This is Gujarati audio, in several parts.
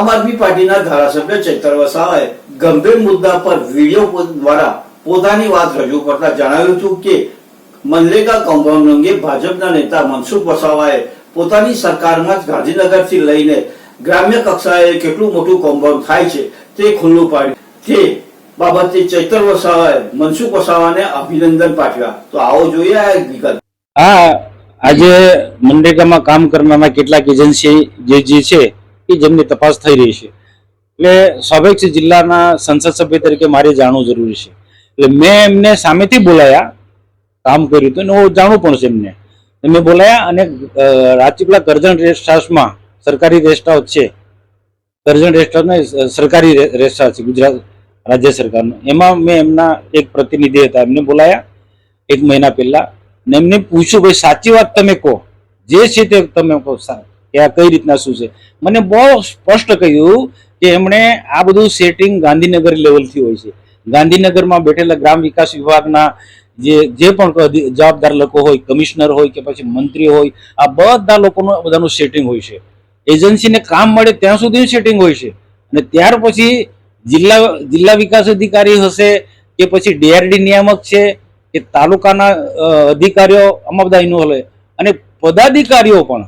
આમ આદમી પાર્ટીના ધારાસભ્ય ચૈતર વસાવાએ ગંભીર મુદ્દા પર વીડિયો દ્વારા પોતાની વાત રજૂ કરતા જણાવ્યું હતું કે મનરેગા કૌભાંડ અંગે ભાજપના નેતા મનસુખ વસાવાએ પોતાની સરકારમાં જ ગાંધીનગરથી લઈને ગ્રામ્ય કક્ષાએ કેટલું મોટું કૌભાંડ થાય છે તે ખુલ્લું પાડ્યું. તે બાબતે ચૈતર વસાવાએ મનસુખ વસાવાને અભિનંદન પાઠવ્યા. તો આવો જોઈએ આ વિગત. હા આજે મનરેગામાં કામ કરનારા કેટલાક એજન્સી જે જે છે એ જેમની તપાસ થઈ રહી છે. એટલે સ્વાભાવિક છે જિલ્લાના સંસદ સભ્ય તરીકે મારે જાણવું જરૂરી છે. એટલે મેં એમને સામેથી બોલાયા, કામ કર્યું હતું, અને હું જાણવું પણ છે એમને. મેં બોલાયા અને રાજપીપળા કરજણ રેસ્ટ હાઉસમાં સરકારી રેસ્ટ હાઉસ છે. કરજણ રેસ્ટ હાઉસ ને સરકારી રેસ્ટ હાઉસ છે, ગુજરાત રાજ્ય સરકારનું. એમાં મેં એમના એક પ્રતિનિધિ હતા, એમને બોલાયા એક મહિના પહેલા. ને એમને પૂછ્યું, ભાઈ, સાચી વાત તમે કહો. જે છે તે તમે કહો સા- કે આ કઈ રીતના શું છે? મને બહુ સ્પષ્ટ કહ્યું કે એમણે આ બધું સેટિંગ ગાંધીનગર લેવલથી હોય છે. ગાંધીનગરમાં બેઠેલા ગ્રામ વિકાસ વિભાગના જે જે પણ જવાબદાર લોકો હોય, કમિશનર હોય કે પછી મંત્રી હોય, આ બધા લોકોનું બધાનું સેટિંગ હોય છે. એજન્સીને કામ મળે ત્યાં સુધી સેટિંગ હોય છે. અને ત્યાર પછી જિલ્લા જિલ્લા વિકાસ અધિકારી હશે કે પછી ડીઆરડી નિયામક છે કે તાલુકાના અધિકારીઓ આમાં બધા ઇન્વોલ્વ અને પદાધિકારીઓ પણ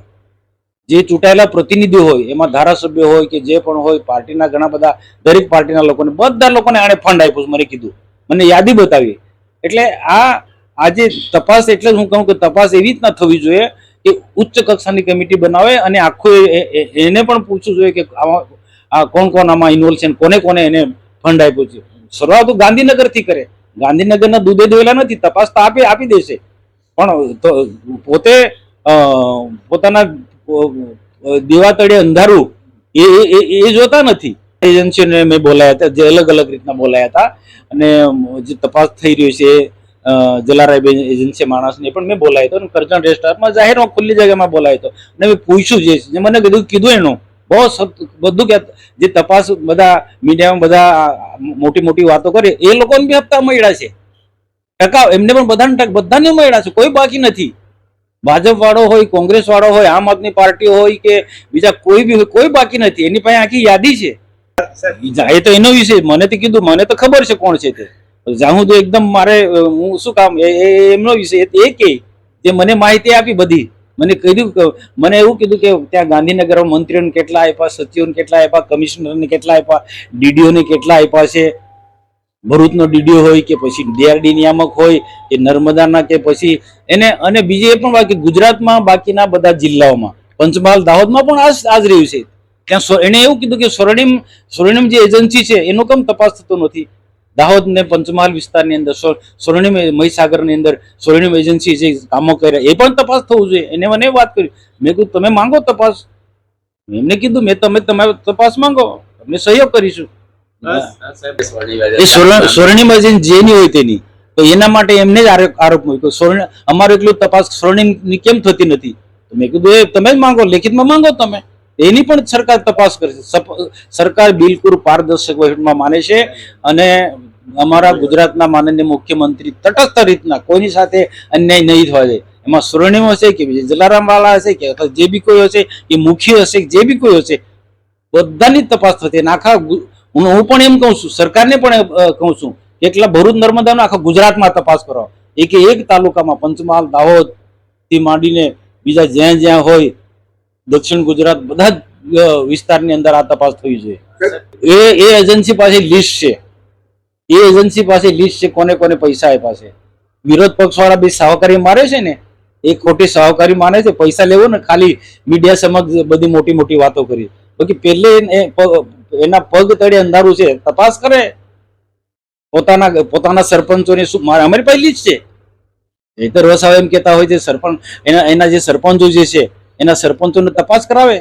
જે ચૂંટાયેલા પ્રતિનિધિઓ હોય, એમાં ધારાસભ્ય હોય કે જે પણ હોય, પાર્ટીના ઘણા બધા, દરેક પાર્ટીના લોકોને, બધા લોકોને આણે ફંડ આપ્યું મને કીધું. મને યાદી બતાવી. એટલે આ આજે તપાસ, એટલે જ હું કહું કે તપાસ એવી રીતના થવી જોઈએ કે ઉચ્ચ કક્ષાની કમિટી બનાવે અને આખું એને પણ પૂછવું જોઈએ કે આમાં આ કોણ કોણ આમાં ઇન્વોલ્વ છે કોને કોને એને ફંડ આપ્યું છે. શરૂઆત ગાંધીનગરથી કરે. ગાંધીનગરના દૂધે દોયેલા નથી, તપાસ તો આપી આપી દેશે. પણ પોતે પોતાના અ, તળે અંધારું એ એ- જોતા નથી. એજન્સીઓને મેં બોલાયા હતા જે અલગ અલગ રીતના બોલાયા હતા. અને જે તપાસ થઈ રહી છે જલારાય એજન્સી માણસને પણ મેં બોલાયો હતો કરજણ રેસ્ટોરન્ટમાં જાહેરમાં ખુલ્લી જગ્યામાં બોલાયો હતો. અને મેં પૂછ્યું જે મને કીધું કીધું એનું. બહુ બધું કે જે તપાસ બધા મીડિયામાં બધા મોટી મોટી વાતો કરે એ લોકોને બી હપ્તા મળ્યા છે. ટકા એમને પણ બધાને બધાને મળ્યા છે કોઈ બાકી નથી. ભાજપ વાળો હોય કોંગ્રેસ વાળો હોય આમ આદમી પાર્ટી હોય કે બીજા કોઈ બી કોઈ બાકી નથી. એની પાસે આખી યાદી છે. એ તો એનો વિષય મને તો કીધું મને તો ખબર છે કોણ છે તે. જાહું તો એકદમ મારે હું શું કામ એમનો વિષય એ કે જે મને માહિતી આપી બધી. મને કીધું મને એવું કીધું કે ત્યાં ગાંધીનગર મંત્રીઓને કેટલા આપ્યા સચિવોને કેટલા આપ્યા કમિશનરને કેટલા આપ્યા ડીડીઓને કેટલા આપ્યા છે. ભરૂચનો ડીડીઓ હોય કે પછી ડીઆરડી નિયામક હોય, કે નર્મદાના કે પછી એને, અને બીજી એ પણ બાકી ગુજરાતમાં બાકીના બધા જિલ્લાઓમાં. પંચમહાલ દાહોદમાં પણ આ આ જ રહ્યું છે. ત્યાં એણે એવું કીધું કે સ્વર્ણિમ સ્વર્ણિમ જે એજન્સી છે, એનો કેમ તપાસ થતો નથી? દાહોદ ને પંચમહાલ વિસ્તારની અંદર સ્વર્ણિમ મહીસાગરની અંદર સ્વર્ણિમ એજન્સી જે કામો કર્યા એ પણ તપાસ થવું જોઈએ. એને મને વાત કરી. મેં કીધું, તમે માંગો તપાસ. એમને કીધું, મેં તમે તમારે તપાસ માંગો. અમે સહયોગ કરીશું. સ્વર્ણિમ જેની હોય તેની. તો એના માટે એમને જ આરોપ મૂક્યો. સ્વર્ણ અમારું એટલું તપાસ સ્વર્ણિમની કેમ થતી નથી? મેં કીધું એ તમે જ માંગો લેખિતમાં માંગો તમે. એની પણ સરકાર તપાસ કરશે સરકાર બિલકુલ પારદર્શક વહીવટમાં માને છે અને અમારા ગુજરાતના માનનીય મુખ્યમંત્રી તટસ્થ રીતના કોઈની સાથે અન્યાય નહીં થવા દે. એમાં સ્વર્ણિમ હશે કે બીજે જલારામ વાળા હશે કે અથવા જે બી કોઈ હશે એ મુખ્ય હશે જે બી કોઈ હશે બધાની જ તપાસ થતી. આખા હું પણ એમ કહું છું, સરકારને પણ કહું છું એટલા ભરૂચ નર્મદાનો આખા ગુજરાતમાં તપાસ કરો. એક એક તાલુકામાં પંચમહાલ, દાહોદ, થી માંડીને બીજા જ્યાં જ્યાં હોય, દક્ષિણ ગુજરાત, બધા જ વિસ્તારની અંદર આ તપાસ થવી જોઈએ. એ એ એજન્સી પાસે લિસ્ટ છે. એ એજન્સી પાસે લિસ્ટ છે કોને કોને પૈસા આપ્યા છે. વિરોધ પક્ષ વાળા બે સહકારી મારે છે ને એ ખોટી સહકારી માને છે, પૈસા લેવો ને ખાલી મીડિયા સમક્ષ બધી મોટી મોટી વાતો કરી. બાકી પહેલે એના પગ તળે અંધારું છે. તપાસ કરે. પોતાના પોતાના સરપંચોની શું, મારે અમારી પહેલી જ છે. નહીતર તો રસાવ એમ કહેતા હોય છે, સરપંચ, એના એના જે સરપંચો જે છે, એના સરપંચોને તપાસ કરાવે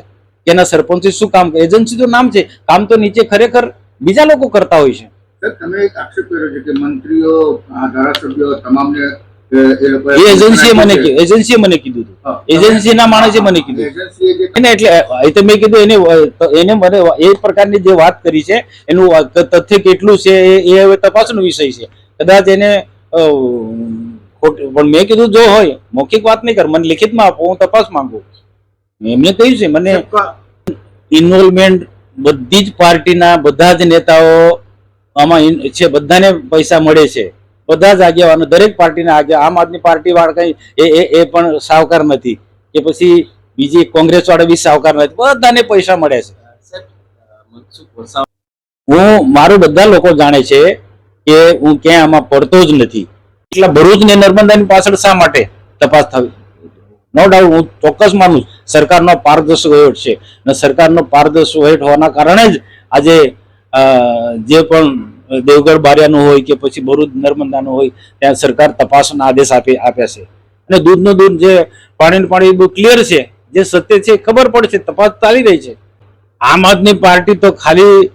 કે એના સરપંચે શું કામ એજન્સી તો નામ છે. કામ તો નીચે ખરેખર બીજા લોકો કરતા હોય છે. તમે એક આક્ષેપ કર્યો છે કે મંત્રીઓ ધારાસભ્યો, તમામને એ એજન્સીએ મને કીધું. એજન્સીએ મને કીધું એજન્સીના માણસે મને કીધું. એને એટલે એ તો મેં કીધું એને એને મને એ પ્રકારની જે વાત કરી છે એનું તથ્ય કેટલું છે એ- હવે તપાસનો વિષય છે. કદાચ એને પણ મેં કીધું જો હોય મૌખિક વાત નહીં કર મને લિખિતમાં આપો હું તપાસ માંગુ. એમને કહ્યું છે મને ઇન્વોલ્વમેન્ટ બધી જ પાર્ટીના બધા જ નેતાઓ આમાં છે બધાને પૈસા મળે છે. બધા જ આગેવાનો દરેક પાર્ટીના આગે આમ આદમી પાર્ટી વાળા કઈ એ એ પણ સાવકાર નથી. કે પછી બીજી કોંગ્રેસ વાળા બી સાવકાર નથી. બધાને પૈસા મળે છે. હું મારું બધા લોકો જાણે છે કે હું ક્યાંય આમાં પડતો જ નથી. એટલા ભરૂચ ને નર્મદાની પાછળ શા માટે તપાસ થવી? નો ડાઉટ હું ચોક્કસ માનું સરકારનો પારદર્શક વહીવટ છે. અને સરકારનો પારદર્શક વહીવટ હોવાના કારણે જ આજે જે પણ દેવગઢ બારિયાનું હોય કે પછી ભરૂચ નર્મદાનું હોય, ત્યાં સરકાર તપાસના આદેશ આપી આપ્યા છે. અને દૂધનું દૂધ જે પાણીનું પાણી બહુ ક્લિયર છે, જે સત્ય છે ખબર પડશે, તપાસ ચાલી રહી છે. આમ આદમી પાર્ટી તો ખાલી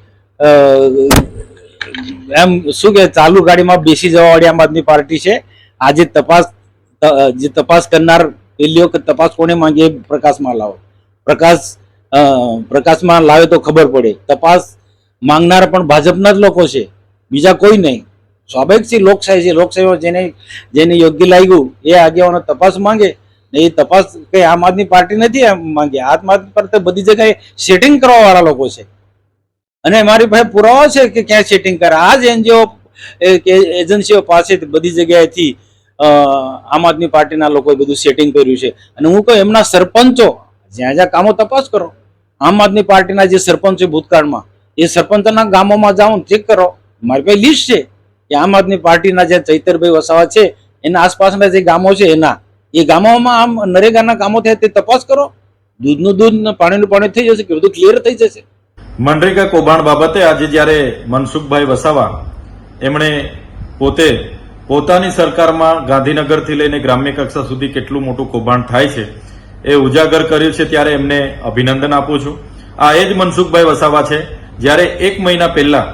એમ શું કે ચાલુ ગાડીમાં બેસી જવાવાળી આમ આદમી પાર્ટી છે. આજે તપાસ જે તપાસ કરનાર પેલીઓ કે તપાસ કોને માંગે પ્રકાશમાં લાવો. પ્રકાશ પ્રકાશમાં લાવે તો ખબર પડે. તપાસ માંગનાર પણ ભાજપના જ લોકો છે. બીજા કોઈ નહીં. સ્વાભાવિક છે લોકશાહી છે. લોકશાહીમાં જેને જેને યોગ્ય લાગ્યું, એ આગેવાનો તપાસ માંગે એ તપાસ કઈ આમ આદમી પાર્ટી નથી માંગે. આમ આદમી પાર્ટી બધી જગ્યાએ સેટિંગ કરવા વાળા લોકો છે. અને મારી પાસે પુરાવા છે કે ક્યાં સેટિંગ કરે. આ જ એનજીઓ એજન્સીઓ પાસે બધી જગ્યાએથી આમ આદમી પાર્ટીના લોકોએ બધું સેટિંગ કર્યું છે. અને હું કહું, એમના સરપંચો, જ્યાં જ્યાં કામો તપાસ કરો. આમ આદમી પાર્ટીના જે સરપંચ છે ભૂતકાળમાં, એ સરપંચના ગામોમાં જાઓ ચેક કરો. મારી પાસે લિસ્ટ છે કે આમ આદમી પાર્ટીના જે ચૈતરભાઈ વસાવા છે, એના આસપાસના જે ગામો છે, એના. એ ગામોમાં આમ નરેગાના કામો થયા તે તપાસ કરો. દૂધનું દૂધ પાણીનું પાણી થઈ જશે કે બધું ક્લિયર થઈ જશે? મનરેગા કૌભાંડ બાબતે આજે જ્યારે મનસુખભાઈ વસાવા એમણે પોતે પોતાની સરકારમાં ગાંધીનગરથી લઈને ગ્રામ્ય કક્ષા સુધી કેટલું મોટું કૌભાંડ થાય છે એ ઉજાગર કર્યું છે ત્યારે એમને અભિનંદન આપું છું. આ એ જ મનસુખભાઈ વસાવા છે, જ્યારે એક મહિના પહેલા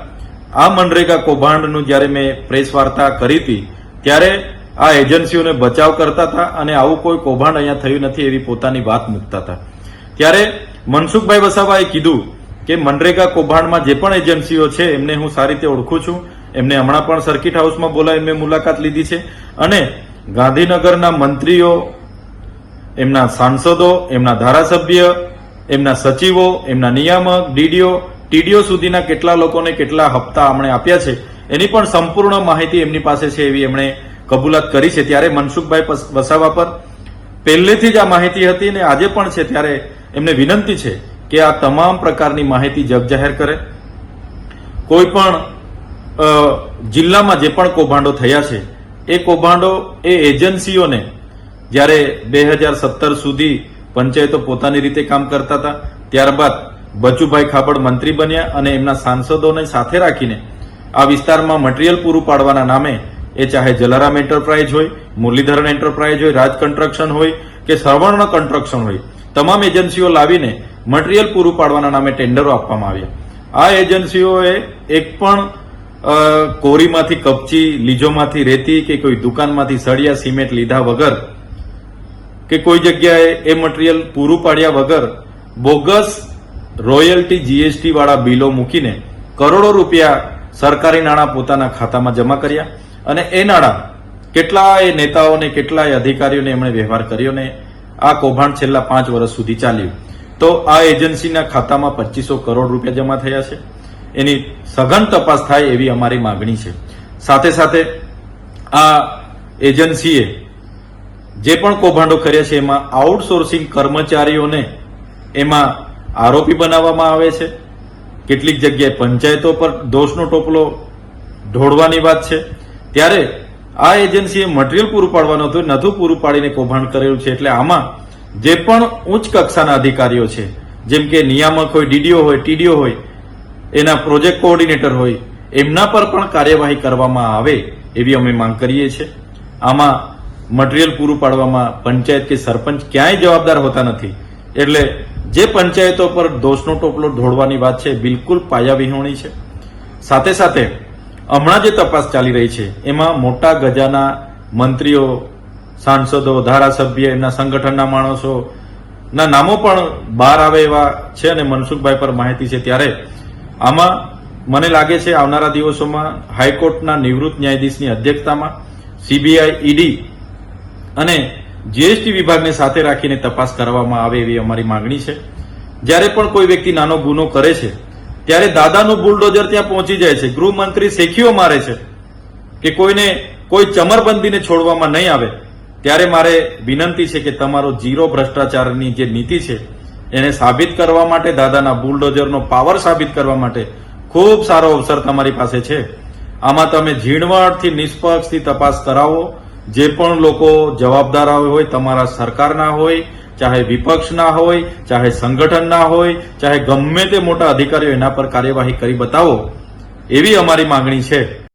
આ મનરેગા કૌભાંડનું જ્યારે મેં પ્રેસ વાર્તા કરી હતી, ત્યારે આ એજન્સીઓને બચાવ કરતા હતા અને આવું કોઈ કૌભાંડ અહીંયા થયું નથી એવી પોતાની વાત મૂકતા હતા. ત્યારે મનસુખભાઈ વસાવાએ કીધું કે મનરેગા કૌભાંડમાં જે પણ એજન્સીઓ છે, એમને હું સારી રીતે ઓળખું છું. એમને હમણાં પણ સર્કિટ હાઉસમાં બોલાવી મેં મુલાકાત લીધી છે. અને ગાંધીનગરના મંત્રીઓ, એમના સાંસદો, એમના ધારાસભ્ય, એમના સચિવો, એમના નિયામક, ડીડીઓ ટીડીઓ સુધીના કેટલા લોકોને કેટલા હપ્તા એમણે આપ્યા છે, એની પણ સંપૂર્ણ માહિતી એમની પાસે છે એવી એમણે કબૂલાત કરી છે. ત્યારે મનસુખભાઈ વસાવા પર પહેલેથી જ આ માહિતી હતી અને આજે પણ છે, ત્યારે એમને વિનંતી છે કે આ તમામ પ્રકારની માહિતી જગ જાહેર કરે. કોઈ પણ જિલ્લામાં જે પણ કૌભાંડો થયા છે, એ કૌભાંડો એ એજન્સીઓને જ્યારે બે હજાર સત્તર સુધી પંચાયતો પોતાની રીતે કામ કરતા હતા, ત્યારબાદ બચુભાઈ ખાબડ મંત્રી બન્યા અને એમના સાંસદોને સાથે રાખીને આ વિસ્તારમાં મટીરીયલ પૂરું પાડવાના નામે એ ચાહે જલારામ એન્ટરપ્રાઇઝ હોય, મુરલીધરન એન્ટરપ્રાઇઝ હોય, રાજ કન્સ્ટ્રક્શન હોય કે સર્વર્ણ કન્સ્ટ્રક્શન હોય, તમામ એજન્સીઓ લાવીને મટીરીયલ પૂરું પાડવાના નામે ટેન્ડરો આપવામાં આવ્યા. આ એજન્સીઓએ એક પણ કોરીમાંથી કપચી લીજોમાંથી રેતી કે કોઈ દુકાનમાંથી સળિયા, સિમેન્ટ લીધા વગર કે કોઈ જગ્યાએ એ મટીરિયલ પૂરું પાડ્યા વગર બોગસ રોયલ્ટી જીએસટી વાળા બિલો મૂકીને કરોડો રૂપિયા સરકારી નાણાં પોતાના ખાતામાં જમા કર્યા અને એ નાણાં કેટલાય નેતાઓને કેટલાય અધિકારીઓને એમણે વ્યવહાર કર્યો ને આ કૌભાંડ છેલ્લા પાંચ વર્ષ સુધી ચાલ્યું. તો આ એજન્સીના ખાતામાં પચીસો કરોડ રૂપિયા જમા થયા છે. એની સઘન તપાસ થાય એવી અમારી માગણી છે. સાથે સાથે આ એજન્સીએ જે પણ કૌભાંડો કર્યા છે એમાં આઉટસોર્સિંગ કર્મચારીઓને એમાં આરોપી બનાવવામાં આવે છે. કેટલીક જગ્યાએ પંચાયતો પર દોષનો ટોપલો ઢોળવાની વાત છે. ત્યારે આ એજન્સીએ મટીરીયલ પૂરું પાડવાનું હતું નથું પૂરું પાડીને કૌભાંડ કરેલું છે. એટલે આમાં જે પણ ઉચ્ચ કક્ષાના અધિકારીઓ છે, જેમ કે નિયામક હોય, ડીડીઓ હોય, ટીડીઓ હોય, એના પ્રોજેક્ટ કોઓર્ડિનેટર હોય, એમના પર પણ કાર્યવાહી કરવામાં આવે એવી અમે માંગ કરીએ છીએ. આમાં મટીરીયલ પૂરું પાડવામાં પંચાયત કે સરપંચ ક્યાંય જવાબદાર હોતા નથી. એટલે જે પંચાયતો પર દોષનો ટોપલો ઢોળવાની વાત છે, બિલકુલ પાયાવિહોણી છે. સાથે સાથે, હમણાં જે તપાસ ચાલી રહી છે, એમાં મોટા ગજાના મંત્રીઓ, સાંસદો, ધારાસભ્ય, એમના સંગઠનના માણસો ના નામો પણ બહાર આવે એવા છે અને મનસુખભાઈ પર માહિતી છે ત્યારે આમાં મને લાગે છે આવનારા દિવસોમાં હાઈકોર્ટના નિવૃત્ત ન્યાયાધીશની અધ્યક્ષતામાં, સીબીઆઈ, ઈડી અને જીએસટી વિભાગને સાથે રાખીને તપાસ કરવામાં આવે એવી અમારી માંગણી છે. જ્યારે પણ કોઈ વ્યક્તિ નાનો ગુનો કરે છે, ત્યારે દાદાનું બુલડોઝર ત્યાં પહોંચી જાય છે. ગૃહમંત્રી શેખીઓ મારે છે કે કોઈને કોઈ ચમરબંધીને છોડવામાં નહીં આવે, ત્યારે મારે વિનંતી છે કે તમારો જીરો ભ્રષ્ટાચારની જે નીતિ છે, એને સાબિત કરવા માટે, દાદાના બુલડોઝરનો પાવર સાબિત કરવા માટે ખૂબ સારો અવસર તમારી પાસે છે. આમાં તમે ઝીણવટથી નિષ્પક્ષથી તપાસ કરાવો. જે પણ લોકો જવાબદાર હોય, તમારા સરકારના હોય, ચાહે વિપક્ષના હોય, ચાહે સંગઠનના હોય, ચાહે ગમે તે મોટા અધિકારીઓ એના પર કાર્યવાહી કરી બતાવો, એવી અમારી માંગણી છે.